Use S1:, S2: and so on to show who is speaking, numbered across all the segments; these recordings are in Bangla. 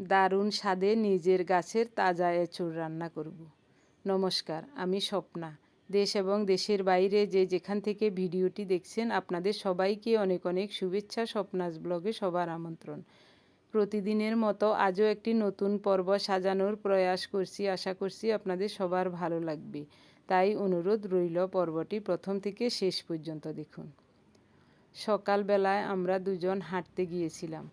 S1: দারুণ স্বাদে নিজের গাছের তাজা এঁচুড় রান্না করব। নমস্কার, আমি স্বপ্না। দেশ এবং দেশের বাইরে যে যেখান থেকে ভিডিওটি দেখছেন, আপনাদের সবাইকে অনেক অনেক শুভেচ্ছা, স্বপ্নাস ব্লগে সবার আমন্ত্রণ। প্রতিদিনের মতো আজও একটি নতুন পর্ব সাজানোর প্রয়াস করছি, আশা করছি আপনাদের সবার ভালো লাগবে। তাই অনুরোধ রইল পর্বটি প্রথম থেকে শেষ পর্যন্ত দেখুন। সকালবেলায় আমরা দুজন হাঁটতে গিয়েছিলাম।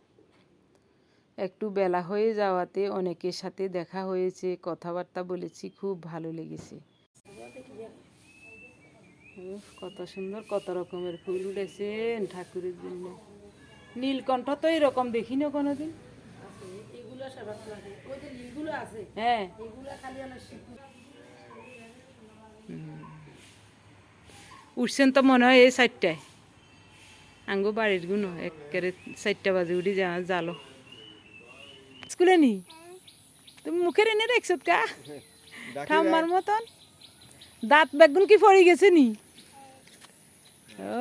S1: একটু বেলা হয়ে যাওয়াতে অনেকের সাথে দেখা হয়েছে, কথাবার্তা বলেছি, খুব ভালো লেগেছে। কত সুন্দর, কত রকমের ফুল উঠেছেন ঠাকুরের জন্য। নীলকণ্ঠ তো এরকম কোনোদিন।
S2: যে লিগুলো আছে
S1: হ্যাঁ উঠছেন তো মনে হয় এই সাইডটায় আঙ্গো বাড়ির গুনো, একেবারে চারটা বাজে, উঠি যা জালো। স্কুলে নি? তুমি মুখের এনে রেখছত কা? ঠাম্মার মতন? দাঁত বেগুন কি পড়ে গেছে নি? ও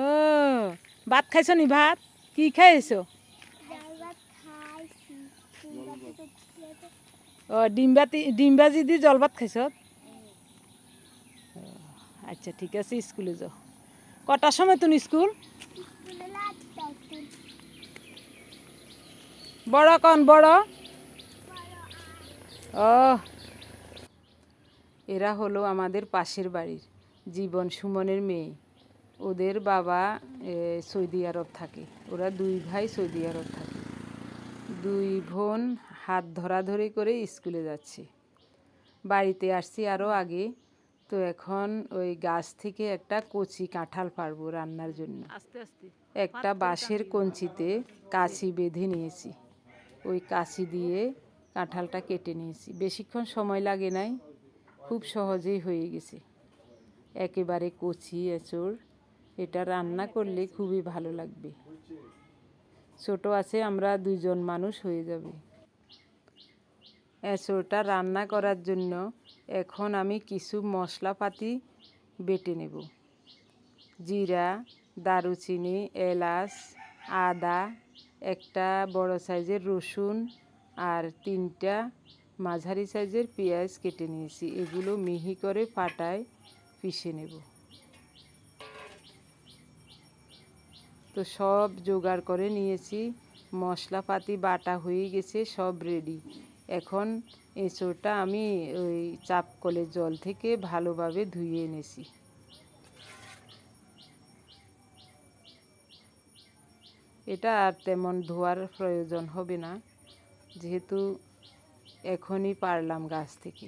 S1: ভাত খাইছো নি ভাত? কি খাইছো? ও ডিমবাতি ডিমবাজি দি জল ভাত খাইছ? আচ্ছা ঠিক আছে স্কুলে যাও। কটার সময় তুমি স্কুল? বড় কন বড়। ও এরা হলো আমাদের পাশের বাড়ির জীবন সুমনের মেয়ে। ওদের বাবা সৌদি আরব থাকে। ওরা দুই ভাই সৌদি আরব থাকে। দুই বোন হাত ধরাধরি করে স্কুলে যাচ্ছে। বাড়িতে আসছি আরও আগে। তো এখন ওই গাছ থেকে একটা কচি কাঁঠাল পারব রান্নার জন্য। একটা বাঁশের কঞ্চিতে কাছি বেঁধে নিয়েছি। ওই কাছি দিয়ে কাঁঠালটা কেটে নিয়েছি। বেশিক্ষণ সময় লাগে নাই, খুব সহজেই হয়ে গেছে। একেবারে কচি এঁচড়, এটা রান্না করলে খুবই ভালো লাগবে। ছোট আছে, আমরা দুজন মানুষ হয়ে যাবে। এঁচড়টা রান্না করার জন্য এখন আমি কিছু মশলাপাতি বেটে নেব। জিরা, দারুচিনি, এলাচ, আদা, একটা বড় সাইজের রসুন আর তিনটা মাঝারি সাইজের পেঁয়াজ কেটে নিয়েছি। এগুলো মিহি করে পাটায় পিষে নেব। তো সব জোগাড় করে নিয়েছি। মশলাপাতি, বাটা হয়ে গেছে, সব রেডি এখন এঁচোড়টা আমি ওই চাপ কলের জল থেকে ভালোভাবে ধুয়ে এনেছি। এটা আর তেমন ধোয়ার প্রয়োজন হবে না। যেহেতু এখনই পারলাম গাছ থেকে।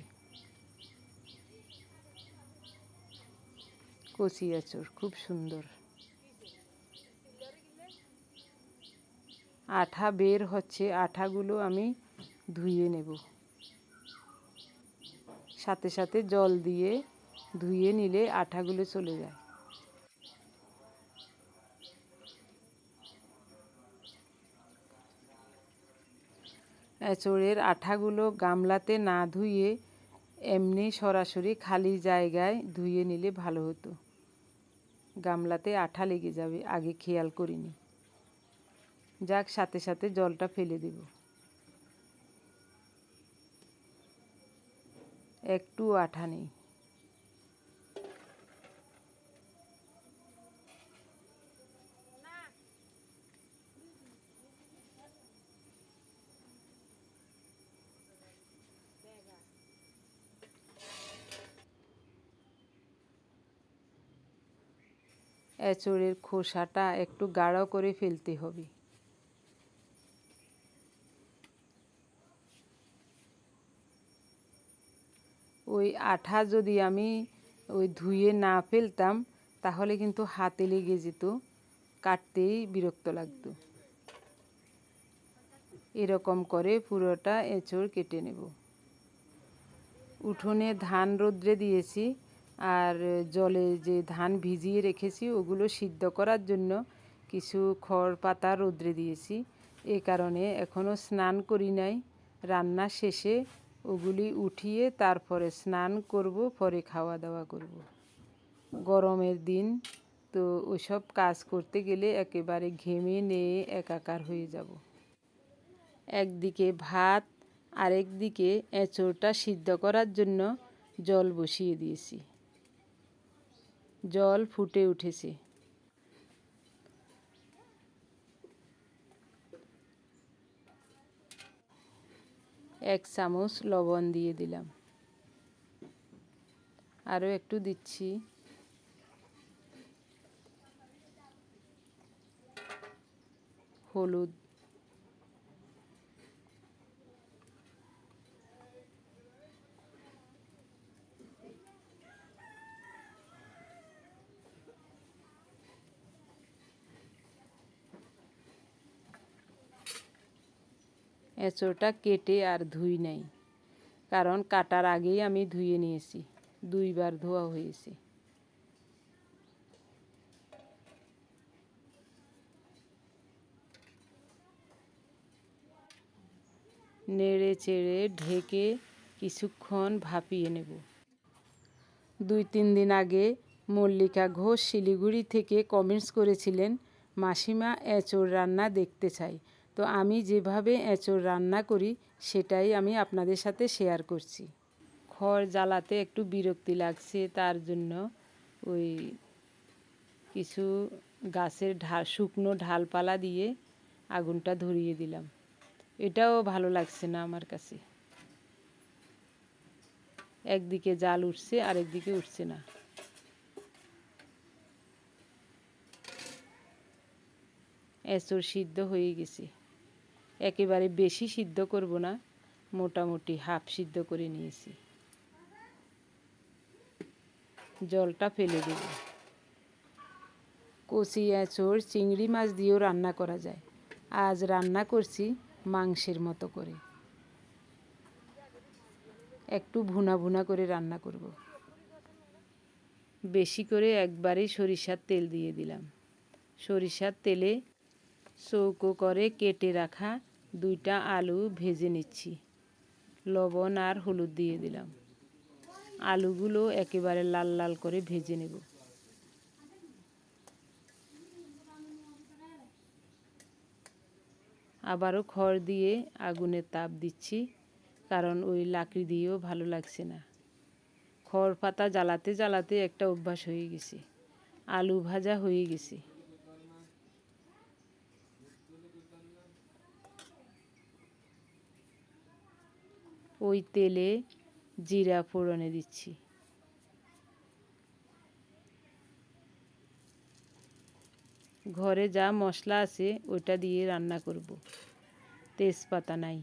S1: কচি আঁচড়, খুব সুন্দর। আঠা বের হচ্ছে, আঠাগুলো আমি ধুয়ে নেব। সাথে সাথে জল দিয়ে ধুয়ে নিলে আঠাগুলো চলে যায়। এঁচড়ের আঠাগুলো গামলাতে না ধুয়ে এমনি সরাসরি খালি জায়গায় ধুয়ে নিলে ভালো হতো। গামলাতে আঠা লেগে যাবে, আগে খেয়াল করিনি। যাক, সাথে সাথে জলটা ফেলে দেব। একটু আঠা নেই। এঁচড়ের খোসাটা একটু গাঢ় করে ফেলতে হবে। ওই আঠা যদি আমি ওই ধুয়ে না ফেলতাম, তাহলে কিন্তু হাতে লেগে যেত, কাটতেই বিরক্ত লাগতো। এরকম করে পুরোটা এঁচড় কেটে নেব। উঠোনে ধান রোদ্রে দিয়েছি আর জলে যে ধান ভিজিয়ে রেখেছি, ওগুলো সিদ্ধ করার জন্য কিছু খড় পাতা রোদ্রে দিয়েছি। এ কারণে এখনও স্নান করি নাই। রান্না শেষে ওগুলি উঠিয়ে তারপরে স্নান করব, পরে খাওয়া দাওয়া করব। গরমের দিন, তো ওসব কাজ করতে গেলে একেবারে ঘেমে নিয়ে একাকার হয়ে যাব। একদিকে ভাত আরেক দিকে এঁচোড়টা সিদ্ধ করার জন্য জল বসিয়ে দিয়েছি। জল ফুটে উঠেছে। এক চামচ লবণ দিয়ে দিলাম। আরও একটু দিচ্ছি। হলুদ এঁচোড়টা কেটে আর ধুই নাই। কারণ কাটার আগেই আমি ধুয়ে নিয়েছি। দুইবার ধোয়া হয়েছে। নেড়ে চেড়ে ঢেকে কিছুক্ষণ ভাপিয়ে নেব। দুই তিন দিন আগে মল্লিকা ঘোষ শিলিগুড়ি থেকে কমেন্টস করেছিলেন, মাসিমা এঁচোড় রান্না দেখতে চাই তো আমি যেভাবে এঁচোড় রান্না করি, সেটাই আমি আপনাদের সাথে শেয়ার করছি। খড় জ্বালাতে একটু বিরক্তি লাগছে, তার জন্য ওই কিছু গাছের ঢাল শুকনো ঢালপালা দিয়ে আগুনটা ধরিয়ে দিলাম। এটাও ভালো লাগছে না আমার কাছে। একদিকে জাল উঠছে আর একদিকে উঠছে না। এঁচড় সিদ্ধ হয়ে গেছে। একেবারে বেশি সিদ্ধ করব না, মোটামুটি হাফ সিদ্ধ করে নিয়েছি। জলটা ফেলে দেব। কচি, এঁচড়, চিংড়ি মাছ দিয়েও রান্না করা যায়। আজ রান্না করছি মাংসের মতো করে। একটু ভুনা ভুনা করে রান্না করব। বেশি করে একবারেই সরিষার তেল দিয়ে দিলাম। সরিষার তেলে চৌকো করে কেটে রাখা দুইটা আলু ভেজে নিচ্ছি। লবণ আর হলুদ দিয়ে দিলাম। আলুগুলো একেবারে লাল লাল করে ভেজে নেব। আবারও খড় দিয়ে আগুনে তাপ দিচ্ছি, কারণ ওই লাকড়ি দিয়েও ভালো লাগছে না। খড় পাতা জ্বালাতে জ্বালাতে একটা অভ্যাস হয়ে গেছে। আলু ভাজা হয়ে গেছে। ওই তেলে জিরা ফোড়নে দিচ্ছি। ঘরে যা মশলা আছে, ওটা দিয়ে রান্না করব। তেজপাতা নাই,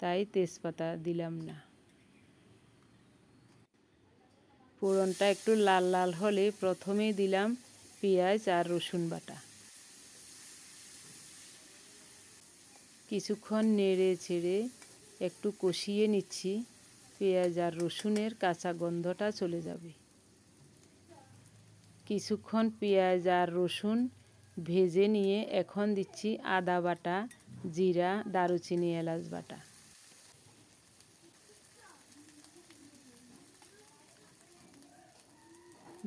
S1: তাই তেজপাতা দিলাম না। ফোড়নটা একটু লাল লাল হলে প্রথমেই দিলাম পেঁয়াজ আর রসুন বাটা। কিছুক্ষণ নেড়ে ছেড়ে একটু কষিয়ে নিচ্ছি, পেঁয়াজ আর রসুনের কাঁচা গন্ধটা চলে যাবে। কিছুক্ষণ পেঁয়াজ আর রসুন ভেজে নিয়ে এখন দিচ্ছি আদা বাটা, জিরা, দারুচিনি, এলাচ বাটা।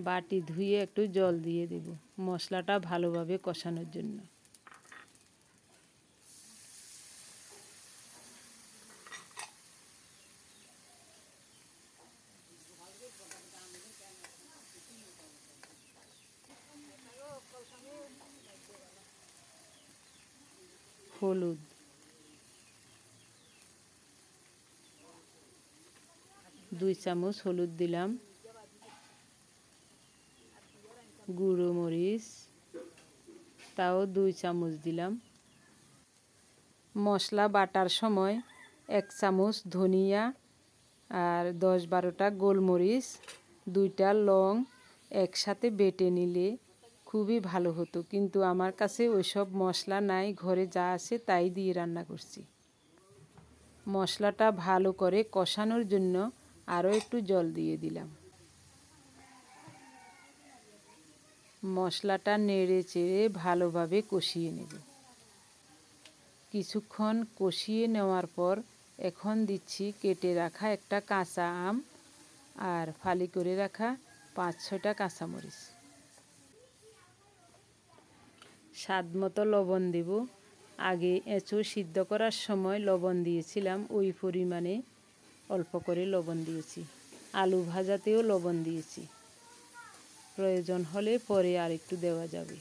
S1: বাটি ধুয়ে একটু জল দিয়ে দেব মশলাটা ভালোভাবে কষানোর জন্য। হলুদ। দুই চামচ হলুদ দিলাম। গুঁড়ো মরিচ, তাও দুই চামচ দিলাম। মশলা বাটার সময় এক চামচ ধনিয়া আর দশ বারোটা গোলমরিচ, দুইটা লং একসাথে বেটে নিলে খুবই ভালো হতো। কিন্তু আমার কাছে ওইসব মশলা নাই, ঘরে যা আছে তাই দিয়ে রান্না করছি। মশলাটা ভালো করে কষানোর জন্য আরও একটু জল দিয়ে দিলাম। মশলাটা নেড়ে চেড়ে ভালোভাবে কষিয়ে নেব। কিছুক্ষণ কষিয়ে নেওয়ার পর এখন দিচ্ছি কেটে রাখা একটা কাঁচা আম আর ফালি করে রাখা পাঁচ ছটা কাঁচামরিচ। স্বাদ মতো লবণ দেব। আগে এঁচড় সিদ্ধ করার সময় লবণ দিয়েছিলাম, ওই পরিমাণে অল্প করে লবণ দিয়েছি। আলু ভাজাতেও লবণ দিয়েছি। প্রয়োজন হলে পরে আর একটু দেওয়া যাবে।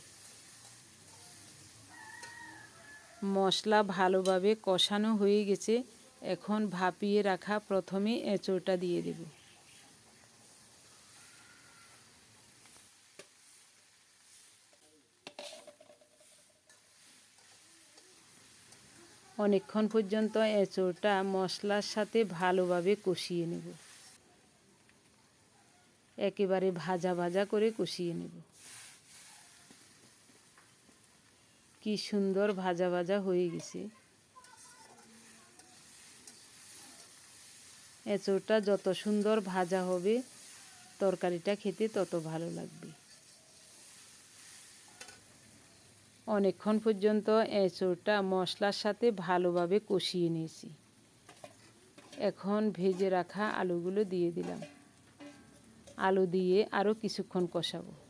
S1: মশলা ভালোভাবে কষানো হয়ে গেছে। এখন ভাপিয়ে রাখা প্রথমে এঁচড়টা দিয়ে দেব। অনেকক্ষণ পর্যন্ত এঁচোড়টা মশলার সাথে ভালোভাবে কষিয়ে নেব। একেবারে ভাজা ভাজা করে কষিয়ে নেব। কি সুন্দর ভাজা ভাজা হয়ে গেছে। এঁচোড়টা যত সুন্দর ভাজা হবে, তরকারিটা খেতে তত ভালো লাগবে। অনেকক্ষণ পর্যন্ত এঁচোড়টা মশলার সাথে ভালোভাবে কষিয়ে নিয়েছি। এখন ভেজে রাখা আলুগুলো দিয়ে দিলাম। আলু দিয়ে আরও কিছুক্ষণ কষাবো।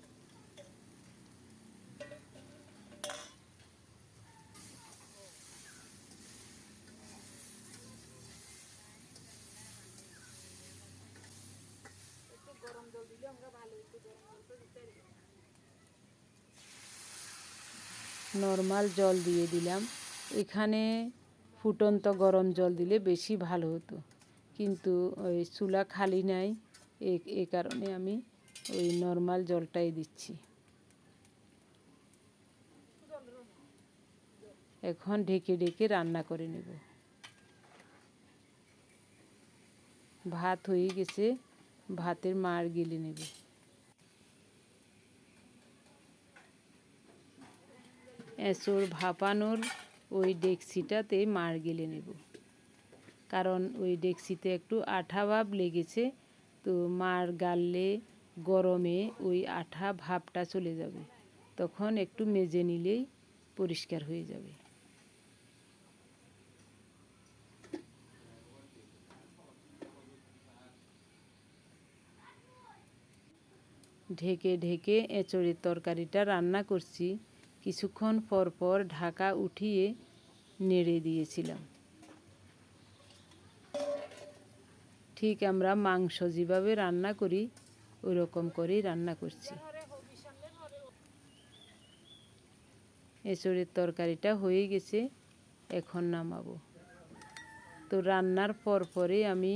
S1: নর্মাল জল দিয়ে দিলাম। এখানে ফুটন্ত গরম জল দিলে বেশি ভালো হতো। কিন্তু ওই চুলা খালি নাই, এ কারণে আমি ওই নর্মাল জলটাই দিচ্ছি। এখন ঢেকে ঢেকে রান্না করে নেব। ভাত হয়ে গেছে, ভাতের মার গেলে নেব। এঁচড় ভাপানোর ওই ডেকসিটাতে মার গেলে নেব। কারণ ওই ডেকসিতে একটু আঠা ভাব লেগেছে, তো মার গাললে গরমে ওই আঠা ভাবটা চলে যাবে। তখন একটু মেজে নিলেই পরিষ্কার হয়ে যাবে। ঢেকে ঢেকে এঁচড়ের তরকারিটা রান্না করছি। কিছুক্ষণ পর পর ঢাকা উঠিয়ে নেড়ে দিয়েছিলাম। ঠিক আমরা মাংস যেভাবে রান্না করি ওই রকম করেই রান্না করছি। এঁচড়ের তরকারিটা হয়ে গেছে, এখন নামাবো। তো রান্নার পর পরে আমি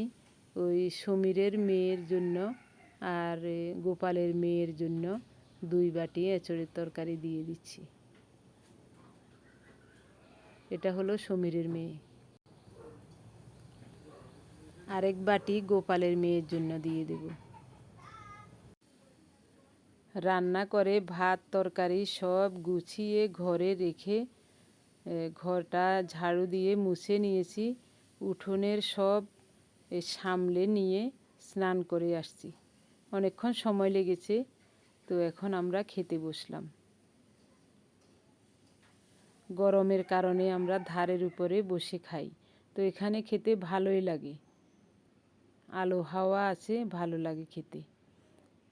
S1: ওই সমীরের মেয়ের জন্য আর গোপালের মেয়ের জন্য দুই বাটি এঁচড়ের তরকারি দিয়ে দিচ্ছি। এটা হলো সমীরের মেয়ে। আরেক বাটি গোপালের মেয়ের জন্য দিয়ে দেব। রান্না করে ভাত, তরকারি সব গুছিয়ে ঘরে রেখে ঘরটা ঝাড়ু দিয়ে মুছে নিয়েছি। উঠোনের সব সামলে নিয়ে স্নান করে আসছি। অনেকক্ষণ সময় লেগেছে, তো এখন আমরা খেতে বসলাম। গরমের কারণে আমরা ধারের উপরে বসে খাই। তো এখানে খেতে ভালোই লাগে। আলো হাওয়া আছে, ভালো লাগে খেতে।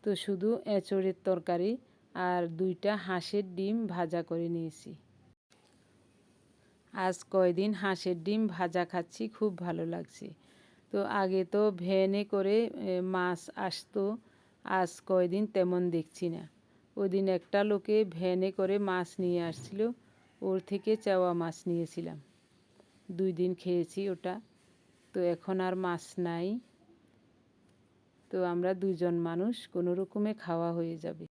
S1: তো শুধু এঁচড়ের তরকারি আর দুইটা হাঁসের ডিম ভাজা করে নিয়েছি। আজ কয়দিন হাঁসের ডিম ভাজা খাচ্ছি, খুব ভালো লাগছে। তো আগে তো ভ্যানে করে মাছ আসতো, আজ কয়দিন তেমন দেখছি না। ওই দিন একটা লোকে ভ্যানে করে মাছ নিয়ে আসছিল ওর থেকে চাওয়া মাছ নিয়েছিলাম। দুই দিন খেয়েছি ওটা। তো এখন আর মাছ নাই। তো আমরা দুজন মানুষ কোনো রকমে খাওয়া হয়ে যাবে।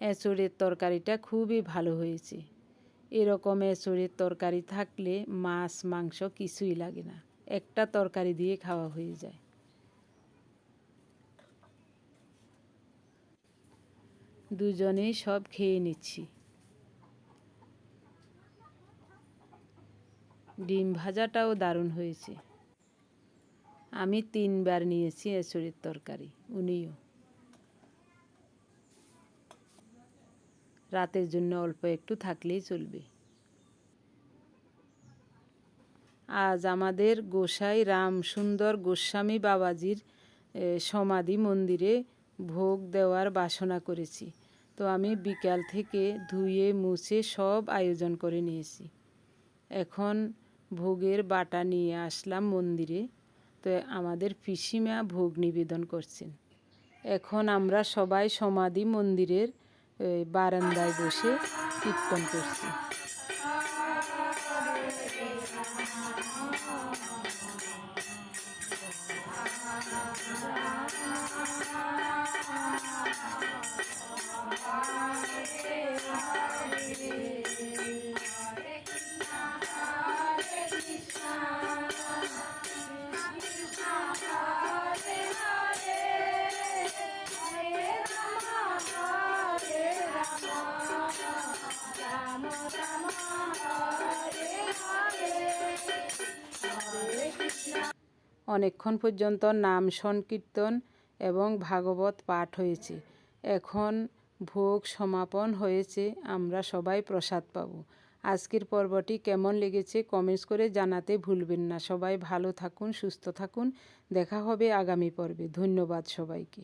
S1: এঁচড়ের তরকারিটা খুবই ভালো হয়েছে। এরকম এঁচড়ের তরকারি থাকলে মাছ, মাংস কিছুই লাগে না। একটা তরকারি দিয়ে খাওয়া হয়ে যায়। দুজনেই সব খেয়ে নিচ্ছি। ডিম ভাজাটাও দারুণ হয়েছে। আমি তিনবার নিয়েছি এঁচড়ের তরকারি, উনিও। রাতের জন্য অল্প একটু থাকলেই চলবে। আজ আমাদের গোসাই রাম সুন্দর গোস্বামী বাবাজির সমাধি মন্দিরে ভোগ দেওয়ার বাসনা করেছি। তো আমি বিকাল থেকে ধুয়ে মুছে সব আয়োজন করে নিয়েছি। এখন ভোগের বাটা নিয়ে আসলাম মন্দিরে। তো আমাদের পিসিমা ভোগ নিবেদন করছেন। এখন আমরা সবাই সমাধি মন্দিরের বারান্দায় বসে কীর্তন করছি। অনেকক্ষণ পর্যন্ত নাম সংকীর্তন এবং ভাগবত পাঠ হয়েছে। এখন ভোগ সমাপন হয়েছে, আমরা সবাই প্রসাদ পাব। আজকের পর্বটি কেমন লেগেছে কমেন্টস করে জানাতে ভুলবেন না। সবাই ভালো থাকুন, সুস্থ থাকুন। দেখা হবে আগামী পর্বে। ধন্যবাদ সবাইকে।